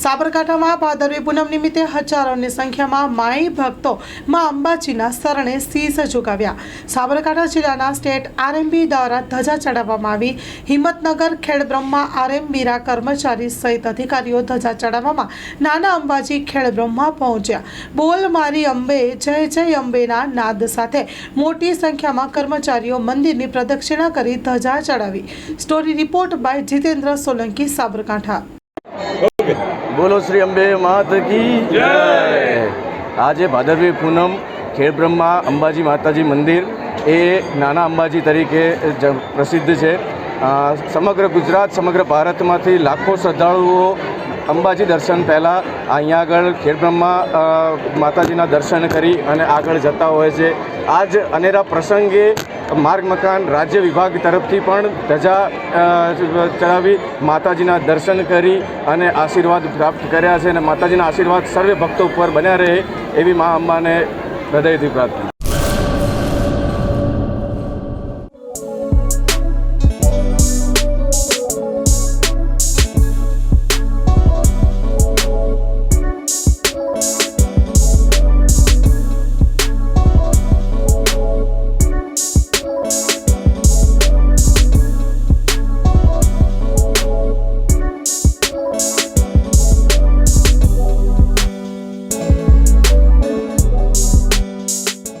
સાબરકાંઠામાં ભાદરવી પૂનમ નિમિત્તે હજારોની સંખ્યામાં માઈ ભક્તો મા અંબાજીના શરણે શીશ ઝુકાવ્યા સાબરકાંઠા જિલ્લાના સ્ટેટ આરએમબી દ્વારા ધજા ચડાવવામાં આવી. હિંમતનગર, ખેડબ્રહ્મા, આરએમબીના કર્મચારી સહિત અધિકારીઓ ધજા ચડાવવામાં નાના અંબાજી ખેડબ્રહ્મા પહોંચ્યા. બોલ મારી અંબે, જય જય અંબેના નાદ સાથે મોટી સંખ્યામાં કર્મચારીઓ મંદિરની પ્રદક્ષિણા કરી ધજા ચડાવી. Story report by Jitendra Solanki, Sabarkantha. બોલો શ્રી અંબે માત કી જય! આજે ભાદરવી પૂનમ ખેડબ્રહ્મા અંબાજી માતાજી મંદિર એ નાના અંબાજી તરીકે જ પ્રસિદ્ધ છે. સમગ્ર ગુજરાત સમગ્ર ભારતમાંથી લાખો શ્રદ્ધાળુઓ અંબાજી દર્શન પહેલાં અહીંયા આગળ ખેડબ્રહ્મા માતાજીના દર્શન કરી અને આગળ જતા હોય છે. આજ અનેરા પ્રસંગે માર્ગ મકાન રાજ્ય વિભાગ તરફથી પણ ધજા ચડાવી માતાજીના દર્શન કરી અને આશીર્વાદ પ્રાપ્ત કર્યા છે અને માતાજીના આશીર્વાદ સર્વે ભક્તો ઉપર બન્યા રહે એવી મા અંબાને હૃદયથી પ્રાર્થના